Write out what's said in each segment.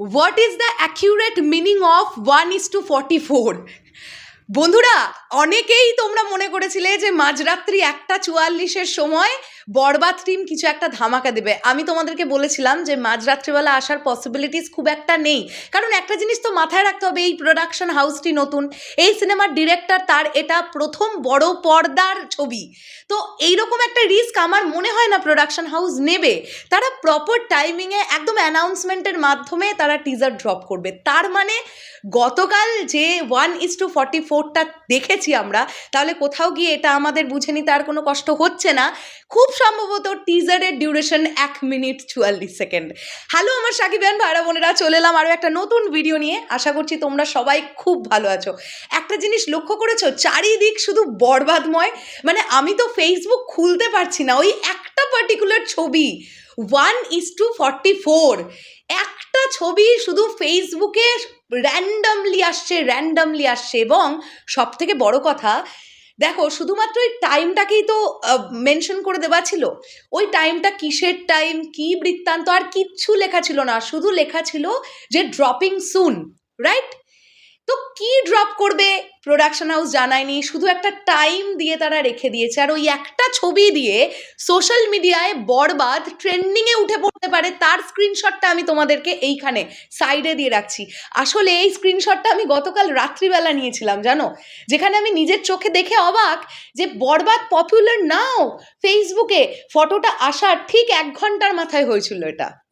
What is the accurate meaning of one is two forty four বন্ধুরা, অনেকেই তোমরা মনে করেছিলে যে মাঝরাত্রি একটা চুয়াল্লিশের সময় বরবাদ টিম কিছু একটা ধামাকা দেবে। আমি তোমাদেরকে বলেছিলাম যে মাঝরাত্রিবেলা আসার পসিবিলিটিস খুব একটা নেই। কারণ একটা জিনিস তো মাথায় রাখতে হবে, এই প্রোডাকশন হাউসটি নতুন। এই সিনেমার ডিরেক্টর তার এটা প্রথম বড় পর্দার ছবি। তো এইরকম একটা রিস্ক আমার মনে হয় না প্রোডাকশন হাউস নেবে। তারা প্রপার টাইমিংয়ে একদম অ্যানাউন্সমেন্টের মাধ্যমে তারা টিজার ড্রপ করবে। তার মানে গতকাল যে ওয়ান ইস টু ফর্টি ফোরটা দেখেছি আমরা, তাহলে কোথাও গিয়ে এটা আমাদের বুঝে নিতে আর কোনো কষ্ট হচ্ছে না। খুব সম্ভবত টিজারের ডিউরেশন এক মিনিট চুয়াল্লিশ সেকেন্ড হ্যালো আমার সাকিবিয়ান ভাইরা বোনেরা, চলে এলাম আরও একটা নতুন ভিডিও নিয়ে। আশা করছি তোমরা সবাই খুব ভালো আছো। একটা জিনিস লক্ষ্য করেছ? চারিদিক শুধু বরবাদময়। মানে আমি তো ফেসবুক খুলতে পারছি না। ওই একটা পার্টিকুলার ছবি one is two forty four একটা ছবি শুধু ফেসবুকে র্যান্ডামলি আসছে র্যান্ডামলি আসছে। এবং সব থেকে বড় কথা দেখো, শুধুমাত্র ওই টাইমটাকেই তো মেনশন করে দেওয়া ছিল। ওই টাইমটা কিসের টাইম কি বৃত্তান্ত, আর কিচ্ছু লেখা ছিল না। শুধু লেখা ছিল যে ড্রপিং সুন রাইট তো কি ড্রপ করবে? প্রোডাকশন হাউস জানায়নি, শুধু একটা টাইম দিয়ে তারা রেখে দিয়েছে। আর ওই একটা ছবি দিয়ে সোশ্যাল মিডিয়ায় বরবাদ ট্রেন্ডিংয়ে উঠে পড়তে পারে, তার স্ক্রিনশটটা আমি তোমাদেরকে এইখানে সাইডে দিয়ে রাখছি। আসলে এই স্ক্রিনশটটা আমি গতকাল রাত্রিবেলা নিয়েছিলাম, জানো? যেখানে আমি নিজের চোখে দেখে অবাক যে বরবাদ পপুলার নাও ফেসবুকে ফটোটা আসার ঠিক এক ঘণ্টার মাথায় হয়েছিল এটা।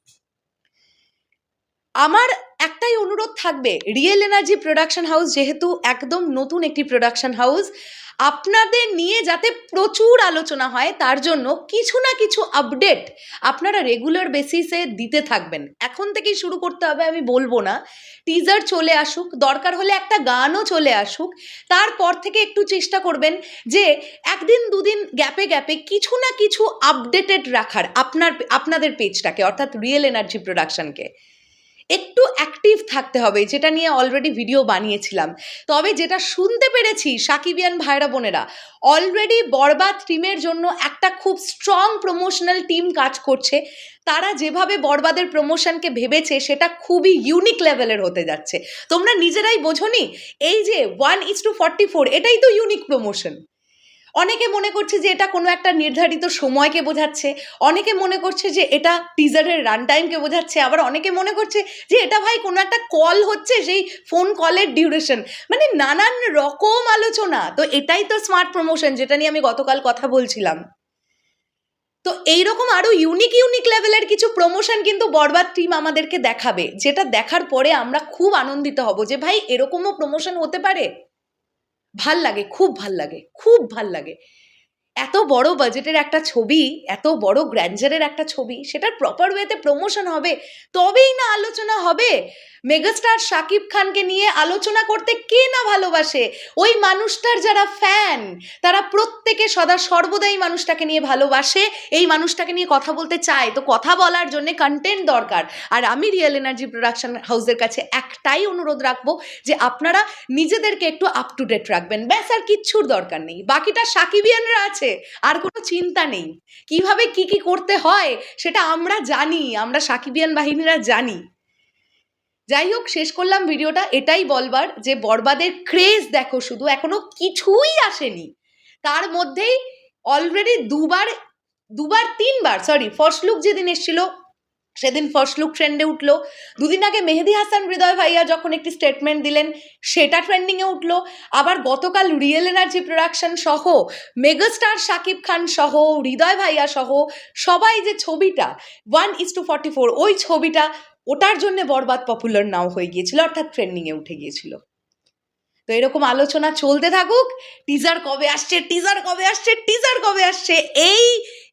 আমার একটাই অনুরোধ থাকবে রিয়েল এনার্জি প্রোডাকশন হাউস যেহেতু একদম নতুন একটি প্রোডাকশন হাউস আপনাদের নিয়ে যাতে প্রচুর আলোচনা হয়, তার জন্য কিছু না কিছু আপডেট আপনারা রেগুলার বেসিসে দিতে থাকবেন। এখন থেকেই শুরু করতে হবে, আমি বলব না। টিজার চলে আসুক, দরকার হলে একটা গানও চলে আসুক, তারপর থেকে একটু চেষ্টা করবেন যে একদিন দুদিন গ্যাপে গ্যাপে কিছু না কিছু আপডেটেড রাখার, আপনার, আপনাদের পেজটাকে অর্থাৎ রিয়েল এনার্জি প্রোডাকশনকে অ্যাক্টিভ থাকতে হবে, যেটা নিয়ে অলরেডি ভিডিও বানিয়েছিলাম। তবে যেটা শুনতে পেরেছি সাকিবিয়ান ভাইরা বোনেরা অলরেডি বরবাদ টিমের জন্য একটা খুব স্ট্রং প্রমোশনাল টিম কাজ করছে। তারা যেভাবে বরবাদের প্রমোশনকে ভেবেছে, সেটা খুবই ইউনিক লেভেলের হতে যাচ্ছে। তোমরা নিজেরাই বোঝনি? এই যে one is two forty four এটাই তো ইউনিক প্রমোশন অনেকে মনে করছে যে এটা কোনো একটা নির্ধারিত সময়কে বোঝাচ্ছে, অনেকে মনে করছে যে এটা টিজারের রান টাইমকে বোঝাচ্ছে, আবার অনেকে মনে করছে যে এটা ভাই কোনো একটা কল হচ্ছে সেই ফোন কলের ডিউরেশন মানে নানান রকম আলোচনা। তো এটাই তো স্মার্ট প্রমোশন যেটা নিয়ে আমি গতকাল কথা বলছিলাম। তো এইরকম আরও ইউনিক ইউনিক লেভেলের কিছু প্রমোশন কিন্তু বরবাদ টিম আমাদেরকে দেখাবে, যেটা দেখার পরে আমরা খুব আনন্দিত হব যে ভাই এরকমও প্রমোশন হতে পারে। ভালো লাগে খুব ভালো লাগে খুব ভালো লাগে। এত বড় বাজেটের একটা ছবি, এত বড় গ্র্যান্ডারের একটা ছবি, সেটার প্রপার ওয়েতে প্রমোশন হবে, তবেই না আলোচনা হবে। মেগাস্টার শাকিব খানকে নিয়ে আলোচনা করতে কে না ভালোবাসে? ওই মানুষটার যারা ফ্যান তারা প্রত্যেকে সদা সর্বদাই মানুষটাকে নিয়ে ভালোবাসে, এই মানুষটাকে নিয়ে কথা বলতে চায়। তো কথা বলার জন্য কন্টেন্ট দরকার। আর আমি রিয়েল এনার্জি প্রোডাকশন হাউসের কাছে একটাই অনুরোধ রাখব যে আপনারা নিজেদেরকে একটু আপ টু ডেট রাখবেন। ব্যাস, আর কিচ্ছুর দরকার নেই। বাকিটা সাকিবিয়ানরা আছে? আর কোনো চিন্তা নেই। কীভাবে কি কি করতে হয়, সেটা আমরা জানি, আমরা সাকিবিয়ান বাহিনীরা জানি। যাই হোক, শেষ করলাম ভিডিওটা। এটাই বলবার যে বরবাদের ক্রেজ দেখো শুধু, এখনও কিছুই আসেনি। তার মধ্যেই অলরেডি দুবার দুবার, তিনবার সরি ফার্স্ট লুক যেদিন এসেছিল সেদিন ফার্স্ট লুক ট্রেন্ডে উঠল। দুদিন আগে মেহেদি হাসান, হৃদয় ভাইয়া যখন একটি স্টেটমেন্ট দিলেন, সেটা ট্রেন্ডিংয়ে উঠল। আবার গতকাল রিয়েল এনার্জি প্রোডাকশন সহ মেগাস্টার শাকিব খান সহ, হৃদয় ভাইয়া সহ, সবাই যে ছবিটা one is two forty four ওই ছবিটা, ওটার জন্য বরবাদ পপুলার নাও হয়ে গিয়েছিল, অর্থাৎ ট্রেন্ডিংয়ে উঠে গিয়েছিল। তো এরকম আলোচনা চলতে থাকুক। টিজার কবে আসছে? টিজার কবে আসছে? টিজার কবে আসছে? এই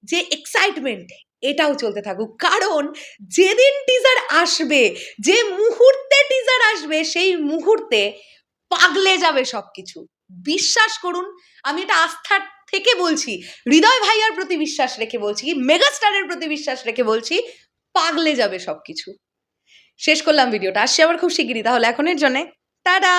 যে এক্সাইটমেন্ট এটাও চলতে থাকুক। কারণ যেদিন টিজার আসবে, যে মুহূর্তে টিজার আসবে, সেই মুহূর্তে পাগলে যাবে সব কিছু বিশ্বাস করুন, আমি এটা আস্থার থেকে বলছি, হৃদয় ভাইয়ার প্রতি বিশ্বাস রেখে বলছি, মেগাস্টারের প্রতি বিশ্বাস রেখে বলছি, পাগলে যাবে সব কিছু শেষ করলাম ভিডিওটা। আসছি আবার খুব শিগগিরই, তাহলে এখনের জন্যে, টাটা!